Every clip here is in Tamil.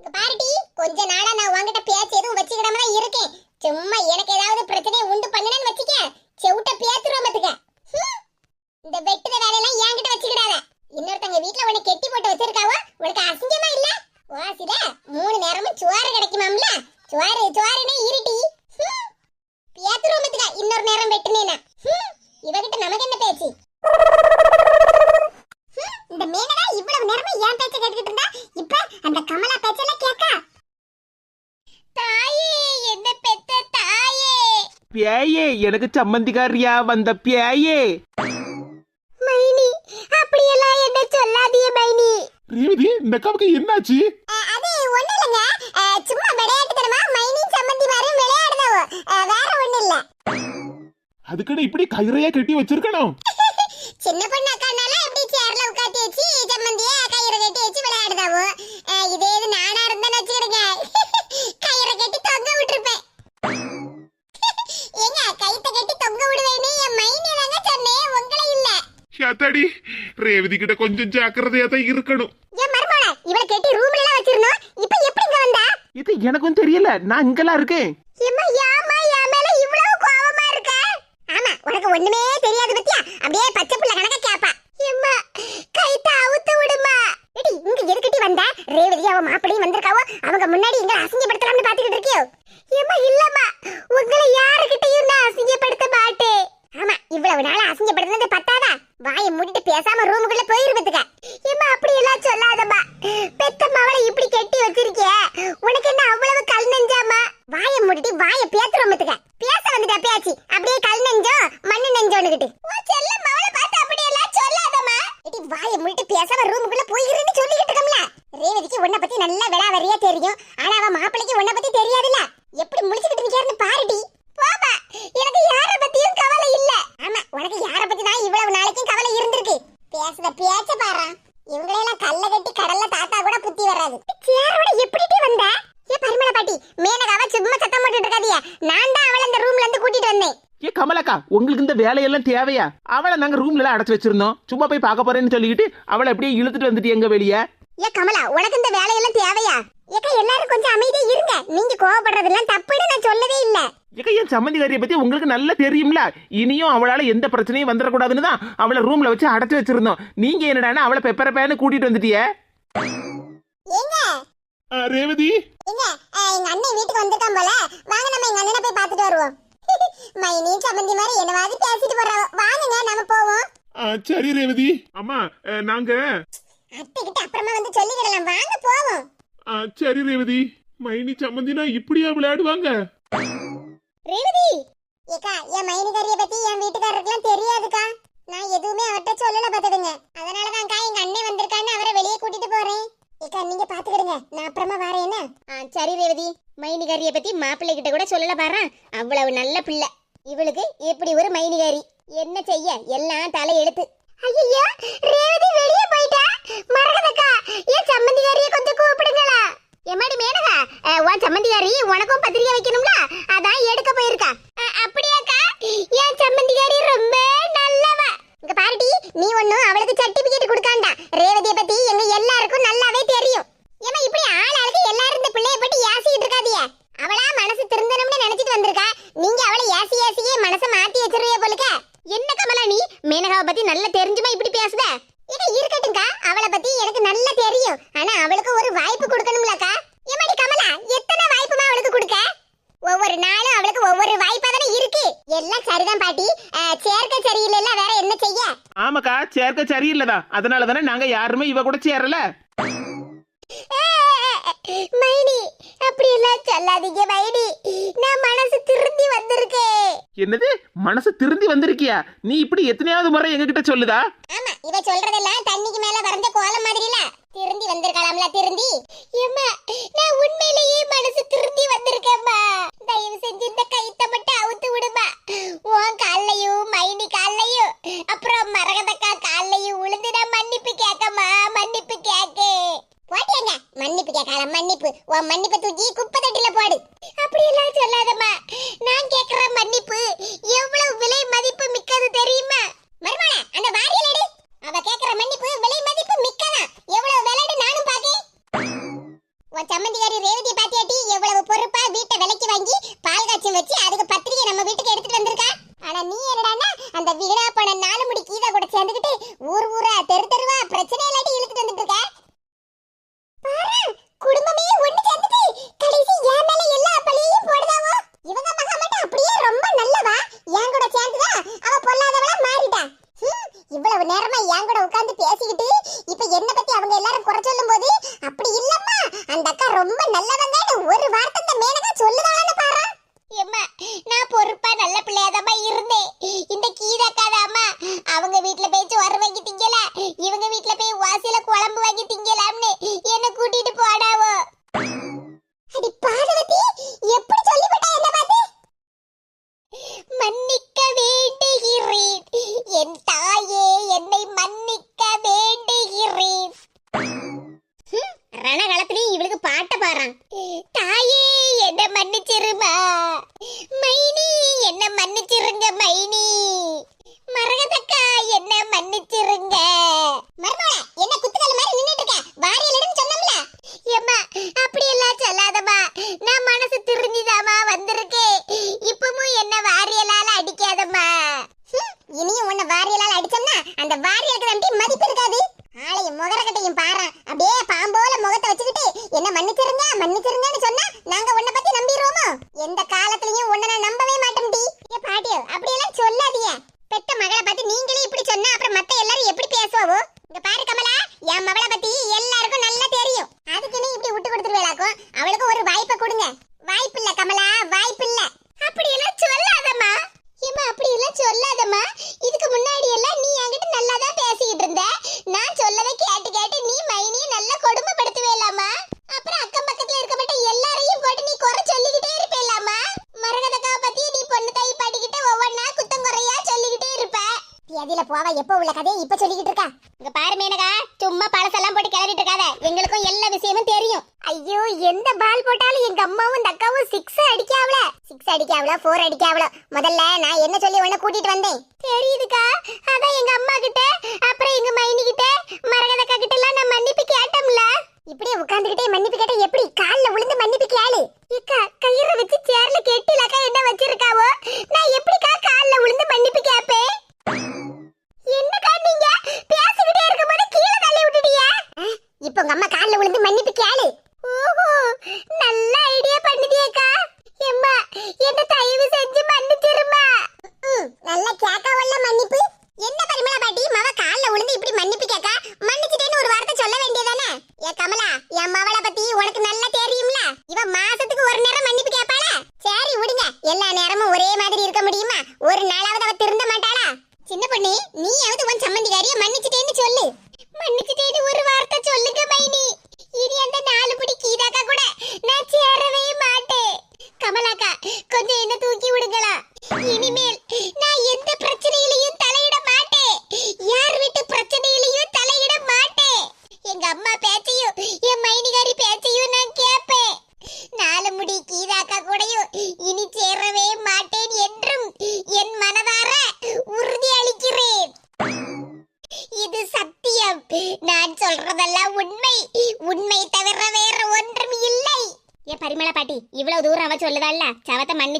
இங்க பாருடி கொஞ்ச நாளா நான் உன்கிட்ட பேச்சு எதுவும் வச்சுக்கிடாம தான் இருக்கேன். சும்மா எனக்கு ஏதாவது பிரச்சனையை உண்டு பண்ணுனேன்னு வச்சுக்க. செவுட்ட பேத்துருவோம் பத்துக்க. இந்த வெட்டுத வேலையெல்லாம் என்கிட்ட வச்சுக்கிடாத. இன்னொருத்தங்க வீட்டுல உன்னை கெட்டி போட்டு வச்சிருக்காவோ உனக்கு அசிங்கமா இல்ல? வாசில மூணு நேரமும் சோறு கிடைக்குமாம்ல? சோறு சோறுனே இருட்டி ஹம். பேத்துருவோம் இன்னொரு நேரம் வெட்டுனேனா இவகிட்ட நமக்கு என்ன பேச்சு? இந்த மேனடா இவ்வளவு நேரமா ஏன் பேச்ச கேட்டுக்கிட்டு இருந்தா இப்ப அந்த கமலா பேயே எனக்கு சம்மந்திக்காரியா வந்த பேயே மைனி அப்படியெல்லாம் என்ன சொல்லாதீங்க மைனி. ரேவதி இந்த அக்காவுக்கு என்னாச்சு? அது ஒண்ணு இல்லங்க. சும்மா விளையாட்டுத்தனமா மைனி சம்மந்தி மாதிரி விளையாடுதவோ வேற ஒண்ணு இல்ல. அதுக்குன்னு இப்படி கயிறையா கட்டி வச்சிருக்கணும். சின்ன பொண்ணு அக்கானால எப்படி சேர்ல உட்காத்தி வச்சு சம்மந்திய கயிறை கட்டி வச்சு விளையாடுதாவோ. இதே இது நானா இருந்தா வச்சுக்கிடுங்க கயிறை கட்டி தொங்க விட்டுருப்பேன் ஏங்க கைத்த கட்டி தொங்க விடுவேன்னு என் மைனி தாங்க சொன்னேன் உங்களை இல்ல அத்தாடி ரேவதி கிட்ட கொஞ்சம் ஜாக்கிரதையா தான் இருக்கணும் என் மருமகள இவளை கட்டி ரூம்ல எல்லாம் வச்சிருந்தோம் இப்போ எப்படி இங்க வந்தா இது எனக்கும் தெரியல நான் இங்கெல்லாம் இருக்கேன் எம்மா யாமா என் மேல இவ்வளவு கோவமா இருக்க ஆமா உனக்கு ஒண்ணுமே தெரியாது பத்தியா அப்படியே பச்சை புள்ள கணக்க கேப்பா எம்மா கைத்த அவுத்து விடுமா எடி இங்க எதுக்கிட்டி வந்த ரேவதி அவ மாப்பிளையும் வந்திருக்காவோ அவங்க முன்னாடி இங்க அசிங்கப்படுத்தலாம்னு பாத்துக்கிட்டு இருக்கியோ எம்மா இல்லம்மா உங்களை யாருக்கிட்டையும் நான் அசிங்கப்படுத்த மாட்டேன் ஆமா இவ்வளவு நாள் அசிங்கப்படுத்தினது பத்தாதா வாயை மூடிட்டு பேசாம ரூமுக்குள்ள போயிருப்பதுக்க எம்மா அப்படி எல்லாம் சொல்லாதம்மா பெத்த மவளை இப்படி கெட்டி வச்சிருக்கிய உனக்கு என்ன அவ்வளவு கல் நெஞ்சாமா வாயை மூடிட்டு வாயை பேத்துறோமத்துக்க பேச வந்துட்டா பேச்சு அப்படியே கல் நெஞ்சோ மண்ணு நெஞ்சோன்னுகிட்டு ஓ செல்ல மவளை பார்த்து அப்படி எல்லாம் சொல்லாதம்மா இடி வாயை மூடிட்டு பேசாம ரூமுக்குள்ள போயிருன்னு சொல்லிக்கிட்டு இருக்கோம்ல ரேவதிக்கு உன்னை பத்தி நல்ல விளாவரியா தெரியும் ஆனா அவ மாப்பிளைக்கு உன்னை பத்தி தெரியாதுல்ல எப்படி முழிச்சுக்கிட்டு நிக்காருன்னு பாருடி போமா எனக்கு யார பத்தியும் கவலை இல்ல ஆமா உனக்கு யார பத்தி தான் இவ்வளவு நாளைக்கும் கவலை இருந்திருக்கு பேசுத பேச்ச பாரு இவங்களெல்லாம் கல்ல கட்டி கடல்ல தாத்தா கூட புத்தி வராது. சேரோட எப்படிடி வந்த? ஏ பரிமள பாட்டி மேனகாவ சும்மா சத்தம் போட்டுட்டு இருக்காதியா நான் தான் அவளை இந்த ரூம்ல இருந்து கூட்டிட்டு வந்தேன். ஏ கமலக்கா உங்களுக்கு இந்த வேலையெல்லாம் தேவையா? அவளை நாங்க ரூம்ல எல்லாம் அடைச்சு வச்சிருந்தோம். சும்மா போய் பார்க்க போறேன்னு சொல்லிக்கிட்டு அவளை அப்படியே இழுத்துட்டு வந்துட்டு எங்க வெளியே? ஏ கமலா உனக்கு இந்த வேலையெல்லாம் தேவையா? ஏக்கா எல்லாரும் கொஞ்சம் அமைதியா இருங்க. நீங்க கோவப்படுறதெல்லாம் தப்புன்னு நான் சொல்லவே இல்ல. ஏக்கா என் சம்மந்திக்காரியை பத்தி உங்களுக்கு நல்லா தெரியும்ல? இனியும் அவளால எந்த பிரச்சனையும் வந்துடக்கூடாதுன்னு தான் அவளை ரூம்ல வச்சு அடைச்சு வச்சிருந்தோம். நீங்க என்னடான்னா அவளை பெப்பர பேன்னு கூட்டிட்டு வந்துட்டியே? ரேவதி? அஹ், எங்க அண்ணன் வீட்டுக்கு வந்திருக்கான் போல. வாங்க நம்ம எங்க அண்ணனை போய் பார்த்துட்டு வருவோம். மைனி சம்பந்தி மாதிரி என்னவாது பேசிட்டு போறாவோ வாங்குங்க நம்ம போவோம். சரி ரேவதி. அம்மா நாங்க அத்தை கிட்ட அப்புறமா வந்து சொல்லிக்கிடலாம். வாங்க போவோம். சரி ரேவதி. மைனி சம்மந்தினா இப்படியா விளையாடுவாங்க? ரேவதி ஏக்கா என் மைனிகாரிய பத்தி என் வீட்டுக்காரருக்குலாம் தெரியாதுக்கா. நான் எதுவுமே அவர்கிட்ட சொல்லல பாத்துடுங்க அதனாலதான்க்கா எங்க அண்ணன் வந்திருக்கான்னு அவரை வெளியே கூட்டிட்டு போறேன். ஏக்கா நீங்க பாத்துக்கிடுங்க நான் அப்புறமா வரேன் என்ன? சரி ரேவதி. மைனிகாரிய பத்தி மாப்பிள்ளை கிட்ட கூட சொல்லல பாரு. அவ்வளவு நல்ல பிள்ளை. இவளுக்கு எப்படி ஒரு மைனிகாரி. என்ன செய்ய? எல்லாம் தலை எழுத்து ஐயோ ரேவதி வெளியே போயிட்டா மரகதக்கா ஏன் சம்மந்திகாரிய கொஞ்சம் கூப்பிடுங்களா எம்மாடி மேனகா அஹ், உன் சம்மந்திகாரி உனக்கும் பத்திரிக்கை வைக்கணும்ல? அதான் எடுக்க போயிருக்கா. அப்படியாக்கா? என் சம்மந்திகாரி ரொம்ப நல்லவ. இங்க பாருடி நீ ஒண்ணும் அவளுக்கு சர்டிபிகேட் கொடுக்காண்டா. ரேவதியை பத்தி எங்க எல்லாருக்கும் நல்லாவே தெரியும். ஏமா இப்படி ஆள் ஆளுக்கு எல்லாரும் இந்த பிள்ளைய பத்தி ஏசிட்டு இருக்காதியே அவளா மனசு திருந்தணும்னு நினைச்சிட்டு வந்திருக்கா. நீங்க அவளை ஏசி ஏசியே மனச மாத்தி வச்சிருவே போலுக்க. என்ன கமலா நீ? மேனகாவை பத்தி நல்லா தெரிஞ்சுமா இப்படி பேசுத? இது இருக்கட்டும்க்கா. அவளை பத்தி எனக்கு நல்லா தெரியும். ஆனா அவளுக்கு ஒரு வாய்ப்பு கொடுக்கணும்ல ஏமாடி கமலா எத்தனை வாய்ப்புமா அவளுக்கு கொடுக்க ஒவ்வொரு நாளும் அவளுக்கு ஒவ்வொரு வாய்ப்பா தானே இருக்கு எல்லாம் சரிதான் பாட்டி அஹ், சேர்க்க சரியில்லைல்ல வேற என்ன செய்ய ஆமாக்கா சேர்க்க சரியில்லைதான் அதனால தானே நாங்க யாருமே இவ கூட சேரல. மைனி அப்படி எல்லாம் சொல்லாதீங்க மைனி. நான் மனசு திருந்தி வந்திருக்கேன் என்னது? மனசு திருந்தி வந்திருக்கியா? நீ இப்படி எத்தனையாவது முறை எங்ககிட்ட சொல்லுதா? ஆமா இவ சொல்றதெல்லாம் தண்ணிக்கு மேல வரைஞ்ச கோலம் மாதிரில திருந்தி வந்திருக்கலாம்ல திருந்தி. ஏம்மா நான் உண்மையிலேயே மனசு திருந்தி வந்திருக்கேம்மா. தயவு செஞ்சு இந்த கைத்த மட்டும் அவுத்து விடுமா. உன் கால்லையும் மைனி கால்லையும் அப்புறம் மரகதக்கா கால்லையும் உளுந்து நான் மன்னிப்பு கேட்கமா மன்னிப்பு கேக்கு போட்டியாங்க மன்னிப்பு மன்னிப்பு. உன் மன்னிப்பை தூக்கி குப்பை தட்டில போடு. அப்படி எல்லாம் சொல்லாதம்மா. நான் கேக்குற மன்னிப்பு கதையில போவ எப்போ உள்ள கதையை இப்ப சொல்லிக்கிட்டு இருக்கா? இங்க பாரு மேனகா சும்மா பழசெல்லாம் போட்டு கிளறிட்டு இருக்காத. எங்களுக்கும் எல்லா விஷயமும் தெரியும். ஐயோ எந்த பால் போட்டாலும் எங்க அம்மாவும் அக்காவும் சிக்ஸ் அடிக்காவல சிக்ஸ் அடிக்காவல போர் அடிக்காவல முதல்ல நான் என்ன சொல்லி உன்ன கூட்டிட்டு வந்தேன்? தெரியுதுக்கா. அதான் எங்க அம்மா கிட்ட அப்புறம் எங்க மைனி கிட்ட மரகதக்கா கிட்ட எல்லாம் நான் மன்னிப்பு கேட்டோம்ல. இப்படியே உட்காந்துக்கிட்டே மன்னிப்பு கேட்டா எப்படி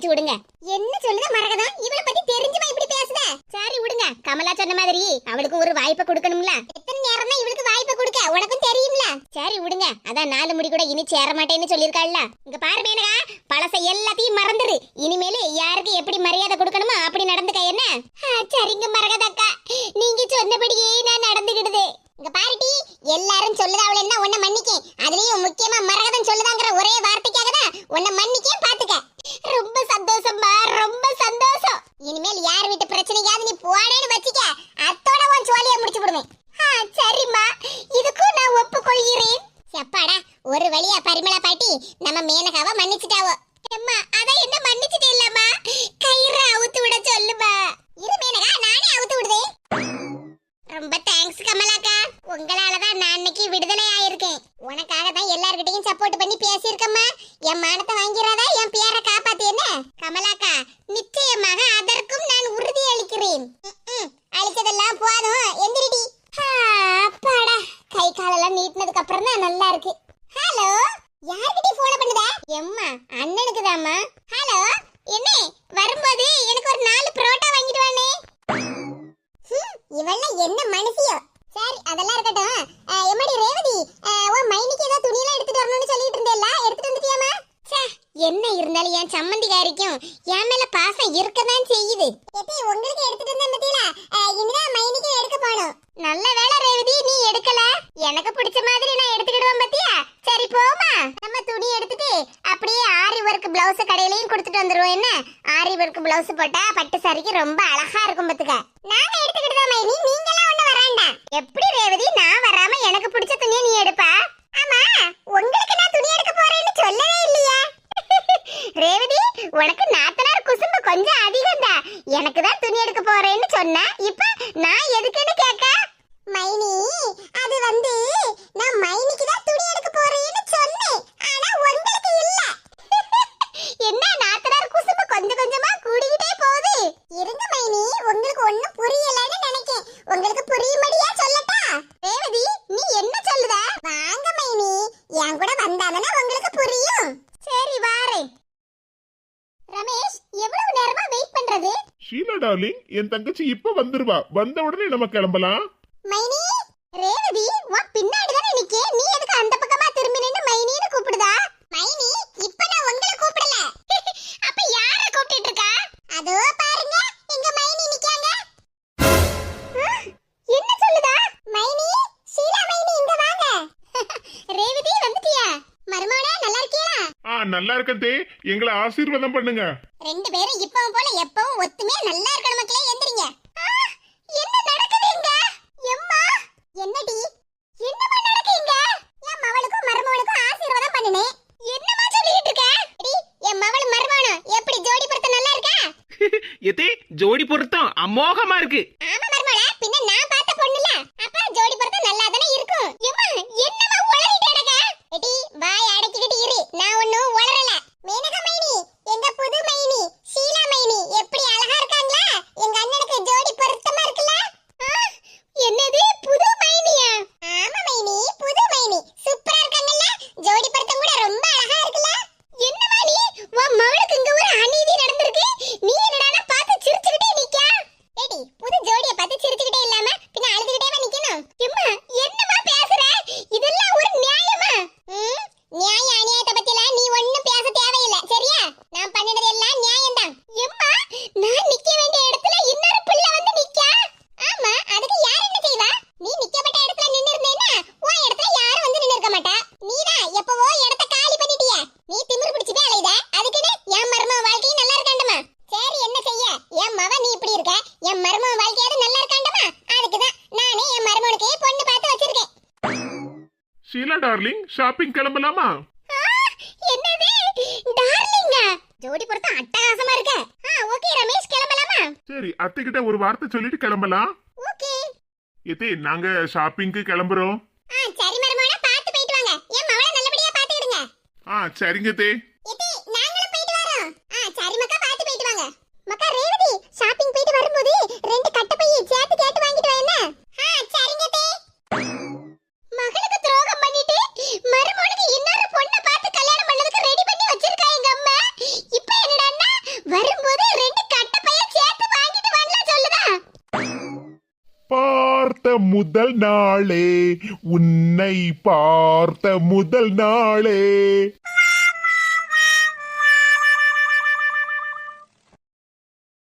அடிச்சு விடுங்க. என்ன சொல்லுது மரகதம்? இவளை பத்தி தெரிஞ்சுமா இப்படி பேசுத? சரி விடுங்க. கமலா சொன்ன மாதிரி அவளுக்கு ஒரு வாய்ப்பை கொடுக்கணும்ல. எத்தனை நேரம் தான் இவளுக்கு வாய்ப்பை கொடுக்க? உனக்கும் தெரியும்ல. சரி விடுங்க. அதான் நாலு முடி கூட இனி சேர மாட்டேன்னு சொல்லியிருக்காள்ல. இங்க பாரு மேனகா பழச எல்லாத்தையும் மறந்துடு இனிமேலு யாருக்கு எப்படி மரியாதை இவெல்லாம் என்ன மனுஷியோ? சரி அதெல்லாம் இருக்கட்டும். அஹ், எம்மாடி ரேவதி? உன் மைனிக்கு ஏதோ துணியெல்லாம் எடுத்துட்டு வரணும்னு சொல்லிட்டு இருந்தேல்ல எடுத்துட்டு வந்துட்டியாமா என்ன இருந்தாலும் என் சம்மந்திகாரிக்கும் என் மேல பாசம் இருக்கதான் செய்யுது. எப்படி உங்களுக்கு எடுத்துட்டு வந்தேன் பத்தியில? இனிதான் மைனிக்கு எடுக்க போனோம் நல்ல வேலை ரேவதி நீ எடுக்கல. எனக்கு பிடிச்ச மாதிரி நான் எடுத்துக்கிடுவேன் பத்தியா? சரி போமா நம்ம துணி எடுத்துட்டு அப்படியே ஆரி ஒர்க் பிளவுஸ் கடையிலயும் கொடுத்துட்டு வந்துருவோம் என்ன? ஆரி ஒர்க் பிளவுஸ் போட்டா பட்டு சாரிக்கு ரொம்ப அழகா இருக்கும் பத்துக்க. நாங்க எடுத்துக்கிட்டு தான் மைனி நீங்களாம் ஒண்ணு வரேன்டா எப்படி ரேவதி? நான் வராம எனக்கு பிடிச்ச துணியை நீ எடுப்பா ஆமா உங்களுக்கு நான் துணி எடுக்க போறேன்னு சொல்லவே இல்லையா ரேவதி உனக்கு நாத்தனார் குசும்பு கொஞ்சம் அதிகம்டா எனக்கு தான் துணி எடுக்க போறேன்னு சொன்னா இப்ப நான் எதுக்குன்னு கேட்க மைனி அது வந்து நான் மைனிக்கு தான் துணி எடுக்க போறேன்னு சொன்னேன் ஆனா உங்களுக்கு இல்ல என்ன நாத்தனார் குசும்பு கொஞ்சம் கொஞ்சமா கூடிக்கிட்டே போகுது இருங்க மைனி உங்களுக்கு ஒண்ணும் புரியலன்னு நினைக்கேன் உங்களுக்கு புரியும்படியா சொல்லட்டா ரேவதி நீ என்ன சொல்லுத வாங்க மைனி என் கூட வந்தாதானே உங்களுக்கு புரியும் சரி வாரேன் ரமேஷ் எவ்வளவு நேரமா வெயிட் பண்றது ஷீலா டார்லிங் என் தங்கச்சி இப்ப வந்துருவா. வந்த உடனே நம்ம கிளம்பலாம். மைனி ரேவதி உன் பின்னாடி தானே நிக்கே. நீ எதுக்கு அந்த பக்கமா திரும்பி நின்னு மைனின்னு கூப்பிடுதா? மைனி இப்ப நான் உங்களை கூப்பிடல. அப்ப யார கூப்பிட்டு இருக்கா? அதோ பாருங்க எங்க மைனி நிக்காங்க. என்ன சொல்லுதா? மைனி ஷீலா மைனி இங்க வாங்க. ரேவதி வந்துட்டியா? மருமகனே நல்லா இருக்கியா? ஆ நல்லா இருக்கத்தே எங்களை ஆசீர்வாதம் பண்ணுங்க. ரெண்டு பேரும் ஒத்துமே நல்லா இருக்கணும் மக்களே எந்திரிங்க. என்ன நடக்குது இங்க? எம்மா என்னடி? என்னமா நடக்கு இங்க? என் மவளுக்கும் மருமவனுக்கும் ஆசீர்வாதம் பண்ணினேன் என்னமா சொல்லிட்டு இருக்க? அடி, என் மவள் மருமவனும் எப்படி ஜோடி பொருத்தம் நல்லா இருக்கா? எதே ஜோடி பொருத்தம் அமோகமா இருக்கு ஆமா மருமவள பின்ன நான் பார்த்த பொண்ணுல அப்ப ஜோடி பொருத்தம் நல்லா தானே இருக்கும் எம்மா என்னமா உளறிட்டு கிடக்க எடி வாய் அடக்கிக்கிட்டு இரு நான் ஒண்ணும் உளறல மேனகா மைனி எங்க புது மைனி ஷீலா மைனி எப்படி அழகா இருக்காங்களா எங்க அண்ணனுக்கு ஜோடி பொருத்தமா இருக்குல்ல என்னது புது மைனியா ஆமா மைனி புது மைனி சூப்பரா இருக்காங்கல்ல ஜோடி பொருத்தம் கூட ரொம்ப அழகா இருக்குல்ல என்னமா நீ உன் மவளுக்கு இங்க ஒரு அநீதி நடந்திருக்கு நீ என்னடானா பார்த்து சிரிச்சுக்கிட்டே நிக்கா ஏடி புது ஜோடிய பார்த்து சிரிச்சுக்கிட்டே இல்லாம பின்ன அழுதுகிட்டே நிக்கணும் எம்மா என்னமா பேசுற இதெல்லாம் ஒரு நியாயமா ம், நியாய அநியாயத்தை பத்திலாம் நீ ஒண்ணும் பேச தேவையில்லை சரியா நான் பண்ணினது எல்லாம் நியாயம்தான் எம்மா நான் நிக்க வேண்டிய இடத்துல இன்னொரு பிள்ளை வந்து நிக்கா ஆமா அதுக்கு யார் என்ன செய்வா நீ நிக்கப்பட்ட இடத்துல நின்னு இருந்தேன்னா உன் இடத்துல யாரும் வந்து நின்னு இருக்க மாட்டா நீதான் எப்பவோ இடத்த காலி பண்ணிட்டிய நீ திமிரு பிடிச்சு போய் அலையுத அதுக்குன்னு என் மருமக வாழ்க்கையும் நல்லா இருக்காண்டமா சரி என்ன செய்ய என் மவ நீ இப்படி இருக்க என் மருமக வாழ்க்கையாவது நல்லா இருக்காண்டமா அதுக்குதான் நானே என் மருமனுக்கு பொண்ணு பார்த்து வச்சிருக்கேன் ஷீலா டார்லிங் ஷாப்பிங் கிளம்பலாமா? என்னது? டார்லிங்க. ஜோடி பொருத்தம் அட்டகாசமா இருக்க. ஆ ஓகே ரமேஷ் கிளம்பலாமா? சரி அத்தை கிட்ட ஒரு வார்த்தை சொல்லிட்டு கிளம்பலாம். ஓகே. எத்தே நாங்க ஷாப்பிங்க்கு கிளம்புறோம். ஆ சரி மருமகனா பார்த்து போயிட்டு வாங்க. என் மவளை நல்லபடியா பாத்துக்கிடுங்க ஆ சரிங்க தே முதல் நாளே உன்னை பார்த்த முதல் நாளே.